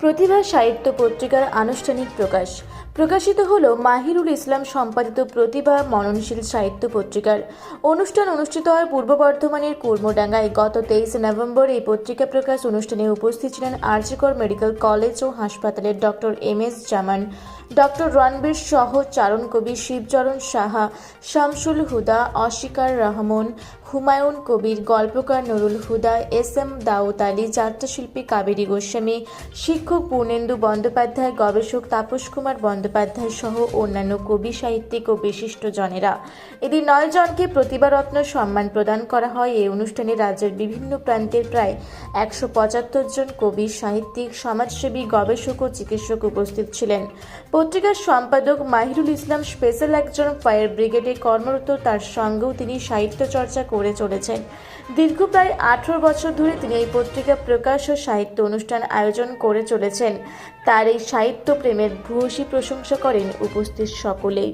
প্রতিভা সাহিত্য পত্রিকার আনুষ্ঠানিক প্রকাশ। প্রকাশিত হল মাহিরুল ইসলাম সম্পাদিত প্রতিভা মননশীল সাহিত্য পত্রিকার। অনুষ্ঠান অনুষ্ঠিত হয় পূর্ব বর্ধমানের কুর্মডাঙ্গায় গত তেইশে নভেম্বর এই পত্রিকা প্রকাশ অনুষ্ঠানে উপস্থিত ছিলেন আরজিকর মেডিকেল কলেজ ও হাসপাতালের doctor M S Zaman, doctor Ranbir সহ চারণ কবি শিবচরণ সাহা, শামসুল হুদা, অস্বীকার রহমান হুমায়ুন কবির, গল্পকার নুরুল হুদা, এস এম দাউদ আলী, যাত্রাশিল্পী কাবেরী গোস্বামী, শিক্ষক পূর্ণেন্দু বন্দ্যোপাধ্যায়, গবেষক তাপস কুমার বন্দ্যোপাধ্যায় সহ অন্যান্য কবি, সাহিত্যিক ও বিশিষ্ট জনেরা। এদিন নয় জনকে প্রতিভারত্ন সম্মান প্রদান করা হয়। এই অনুষ্ঠানে রাজ্যের বিভিন্ন প্রান্তের প্রায় একশো পঁচাত্তর জন কবি, সাহিত্যিক, সমাজসেবী, গবেষক ও চিকিৎসক উপস্থিত ছিলেন। পত্রিকার সম্পাদক মাহিরুল ইসলাম স্পেশাল একজন ফায়ার ব্রিগেডে কর্মরত। তার সঙ্গেও তিনি সাহিত্য চর্চা করে চলেছেন। দীর্ঘ প্রায় আঠেরো বছর ধরে তিনি এই পত্রিকা প্রকাশ ও সাহিত্য অনুষ্ঠান আয়োজন করে চলেছেন। তার এই সাহিত্য প্রেমের ভূয়সী প্রশংসা করেন উপস্থিত সকলেই।